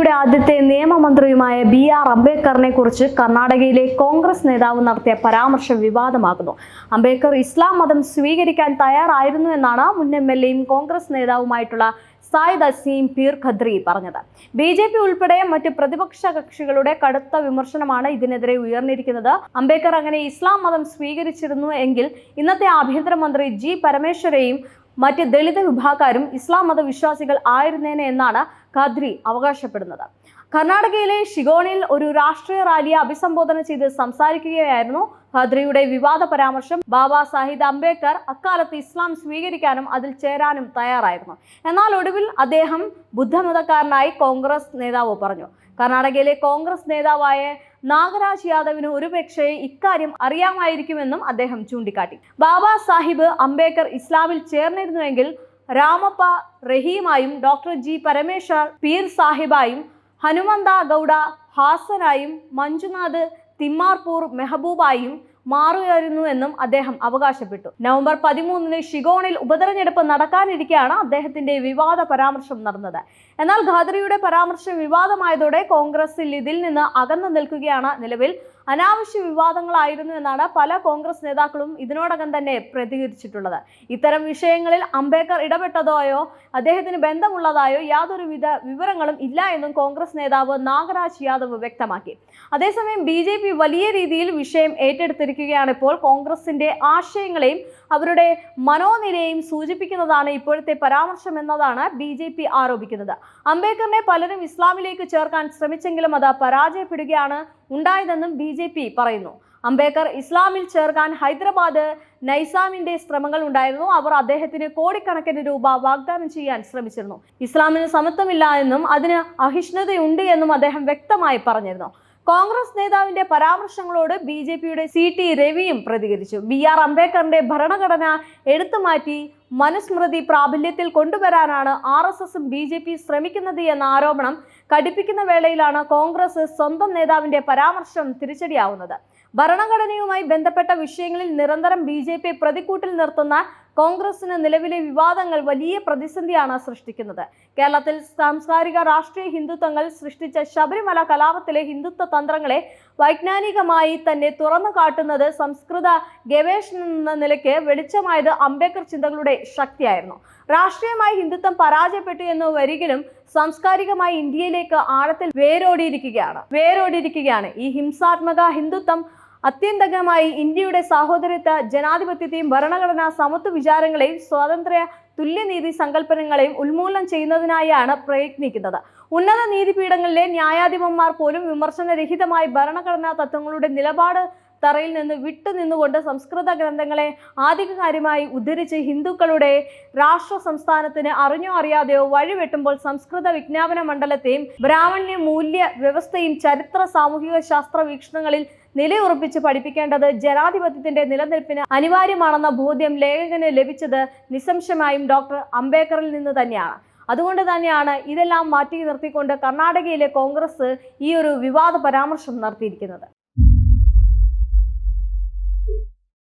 ഇന്ത്യയുടെ ആദ്യത്തെ നിയമമന്ത്രിയുമായ B R അംബേദ്കറിനെ കുറിച്ച് കർണാടകയിലെ കോൺഗ്രസ് നേതാവ് നടത്തിയ പരാമർശം വിവാദമാകുന്നു അംബേദ്കർ ഇസ്ലാം മതം സ്വീകരിക്കാൻ തയ്യാറായിരുന്നു എന്നാണ് മുൻ എം എൽ എയും കോൺഗ്രസ് നേതാവുമായിട്ടുള്ള സായിദ് അസീം പീർ ഖദ്രി പറഞ്ഞത്. ബി ജെ പി ഉൾപ്പെടെ മറ്റ് പ്രതിപക്ഷ കക്ഷികളുടെ കടുത്ത വിമർശനമാണ് ഇതിനെതിരെ ഉയർന്നിരിക്കുന്നത്. അംബേദ്കർ അങ്ങനെ ഇസ്ലാം മതം സ്വീകരിച്ചിരുന്നു എങ്കിൽ ഇന്നത്തെ ആഭ്യന്തരമന്ത്രി ജി പരമേശ്വരയും മറ്റ് ദളിത് വിഭാഗക്കാരും ഇസ്ലാം മതവിശ്വാസികൾ ആയിരുന്നേനെ എന്നാണ് ഖദ്രി അവകാശപ്പെടുന്നത്. കർണാടകയിലെ ഷിഗോണിൽ ഒരു രാഷ്ട്രീയ റാലിയെ അഭിസംബോധന ചെയ്ത് സംസാരിക്കുകയായിരുന്നു ഖദ്രിയുടെ വിവാദ പരാമർശം ബാബാ സാഹിദ് അംബേദ്കർ അക്കാലത്ത് ഇസ്ലാം സ്വീകരിക്കാനും അതിൽ ചേരാനും തയ്യാറായിരുന്നു. എന്നാൽ ഒടുവിൽ അദ്ദേഹം ബുദ്ധമതക്കാരനായി കോൺഗ്രസ് നേതാവ് പറഞ്ഞു. കർണാടകയിലെ കോൺഗ്രസ് നേതാവായ നാഗരാജ് യാദവിന് ഒരുപക്ഷെ ഇക്കാര്യം അറിയാമായിരിക്കുമെന്നും അദ്ദേഹം ചൂണ്ടിക്കാട്ടി. ബാബാ സാഹിബ് അംബേദ്കർ ഇസ്ലാമിൽ ചേർന്നിരുന്നുവെങ്കിൽ രാമപ്പ റഹീമായും ഡോക്ടർ ജി പരമേശ്വർ പീർ സാഹിബായും ഹനുമന്ത ഗൗഡ ഹാസനായും മഞ്ജുനാഥ് തിമ്മാർപൂർ മെഹബൂബായും മാറുകയായിരുന്നു എന്നും അദ്ദേഹം അവകാശപ്പെട്ടു. നവംബർ പതിമൂന്നിന് ഷിഗോണിൽ ഉപതെരഞ്ഞെടുപ്പ് നടക്കാനിരിക്കെയാണ് അദ്ദേഹത്തിന്റെ വിവാദ പരാമർശം നടന്നത്. എന്നാൽ ഖാദറിയുടെ പരാമർശം വിവാദമായതോടെ കോൺഗ്രസിൽ ഇതിൽ നിന്ന് അകന്നു നിൽക്കുകയാണ് നിലവിൽ അനാവശ്യ വിവാദങ്ങളായിരുന്നു എന്നാണ് പല കോൺഗ്രസ് നേതാക്കളും ഇതിനോടകം തന്നെ പ്രതികരിച്ചിട്ടുള്ളത്. ഇത്തരം വിഷയങ്ങളിൽ അംബേദ്കർ ഇടപെട്ടതായോ അദ്ദേഹത്തിന് ബന്ധമുള്ളതായോ യാതൊരുവിധ വിവരങ്ങളും ഇല്ല എന്നും കോൺഗ്രസ് നേതാവ് നാഗരാജ് യാദവ് വ്യക്തമാക്കി. അതേസമയം ബി ജെ പി വലിയ രീതിയിൽ വിഷയം ഏറ്റെടുത്തിരിക്കുകയാണ് ഇപ്പോൾ കോൺഗ്രസിന്റെ ആശയങ്ങളെയും അവരുടെ മനോനിലയും സൂചിപ്പിക്കുന്നതാണ് ഇപ്പോഴത്തെ പരാമർശം എന്നതാണ് ബി ജെ പി ആരോപിക്കുന്നത്. അംബേദ്കറിനെ പലരും ഇസ്ലാമിലേക്ക് ചേർക്കാൻ ശ്രമിച്ചെങ്കിലും അത് പരാജയപ്പെടുകയാണ് ഉണ്ടായതെന്നും ബി ജെ പി പറയുന്നു. അംബേദ്കർ ഇസ്ലാമിൽ ചേർക്കാൻ ഹൈദരാബാദ് നൈസാമിന്റെ ശ്രമങ്ങൾ ഉണ്ടായിരുന്നു. അവർ അദ്ദേഹത്തിന് കോടിക്കണക്കിന് രൂപ വാഗ്ദാനം ചെയ്യാൻ ശ്രമിച്ചിരുന്നു. ഇസ്ലാമിന് സമത്വമില്ല എന്നും അതിന് അഹിഷ്ണുതയുണ്ട് എന്നും അദ്ദേഹം വ്യക്തമായി പറഞ്ഞിരുന്നു. കോൺഗ്രസ് നേതാവിന്റെ പരാമർശങ്ങളോട് ബി ജെ പിയുടെ സി ടി രവിയും പ്രതികരിച്ചു. ബി ആർ അംബേദ്കറിന്റെ ഭരണഘടന എടുത്തുമാറ്റി മനുസ്മൃതി പ്രാബല്യത്തിൽ കൊണ്ടുവരാനാണ് ആർ എസ് എസും ബി ജെ പി ശ്രമിക്കുന്നത് എന്ന ആരോപണം കടുപ്പിക്കുന്ന വേളയിലാണ് കോൺഗ്രസ് സ്വന്തം നേതാവിന്റെ പരാമർശം തിരിച്ചടിയാവുന്നത്. ഭരണഘടനയുമായി ബന്ധപ്പെട്ട വിഷയങ്ങളിൽ നിരന്തരം ബി ജെ പി പ്രതിക്കൂട്ടിൽ നിർത്തുന്ന കോൺഗ്രസിന് നിലവിലെ വിവാദങ്ങൾ വലിയ പ്രതിസന്ധിയാണ് സൃഷ്ടിക്കുന്നത്. കേരളത്തിൽ സാംസ്കാരിക രാഷ്ട്രീയ ഹിന്ദുത്വങ്ങൾ സൃഷ്ടിച്ച ശബരിമല കലാപത്തിലെ ഹിന്ദുത്വ തന്ത്രങ്ങളെ വൈജ്ഞാനികമായി തന്നെ തുറന്നു കാട്ടുന്നത് സംസ്കൃത ഗവേഷണം എന്ന നിലയ്ക്ക് വെളിച്ചമായത് അംബേദ്കർ ചിന്തകളുടെ ശക്തിയായിരുന്നു. രാഷ്ട്രീയമായി ഹിന്ദുത്വം പരാജയപ്പെട്ടു എന്ന് വരികിലും സാംസ്കാരികമായി ഇന്ത്യയിലേക്ക് ആഴത്തിൽ വേരോടിയിരിക്കുകയാണ്. വേരോടിയിരിക്കുകയാണ്. ഈ ഹിംസാത്മക ഹിന്ദുത്വം അത്യന്തകമായി ഇന്ത്യയുടെ സാഹോദര്യത്തെ ജനാധിപത്യത്തെയും ഭരണഘടനാ സമത്വ വിചാരങ്ങളെയും സ്വാതന്ത്ര്യ തുല്യനീതി സങ്കല്പനങ്ങളെയും ഉന്മൂലനം ചെയ്യുന്നതിനായാണ് പ്രയത്നിക്കുന്നത്. ഉന്നത നീതിപീഠങ്ങളിലെ ന്യായാധിപന്മാർ പോലും വിമർശനരഹിതമായി ഭരണഘടനാ തത്വങ്ങളുടെ നിലപാട് തറയിൽ നിന്ന് വിട്ടു നിന്നുകൊണ്ട് സംസ്കൃത ഗ്രന്ഥങ്ങളെ ആധികാരികമായി ഉദ്ധരിച്ച് ഹിന്ദുക്കളുടെ രാഷ്ട്ര സംസ്ഥാനത്തിന് അറിഞ്ഞോ അറിയാതെയോ വഴിവെട്ടുമ്പോൾ സംസ്കൃത വിജ്ഞാപന മണ്ഡലത്തെയും ബ്രാഹ്മണ്യ മൂല്യ വ്യവസ്ഥയും ചരിത്ര സാമൂഹിക ശാസ്ത്ര വീക്ഷണങ്ങളിൽ നിലയുറപ്പിച്ച് പഠിപ്പിക്കേണ്ടത് ജനാധിപത്യത്തിന്റെ നിലനിൽപ്പിന് അനിവാര്യമാണെന്ന ബോധ്യം ലേഖകന് ലഭിച്ചത് നിസ്സംശയമായും ഡോക്ടർ അംബേദ്കറിൽ നിന്ന് തന്നെയാണ്. അതുകൊണ്ട് തന്നെയാണ് ഇതെല്ലാം മാറ്റി നിർത്തിക്കൊണ്ട് കർണാടകയിലെ കോൺഗ്രസ് ഈ ഒരു വിവാദ പരാമർശം നടത്തിയിരിക്കുന്നത്.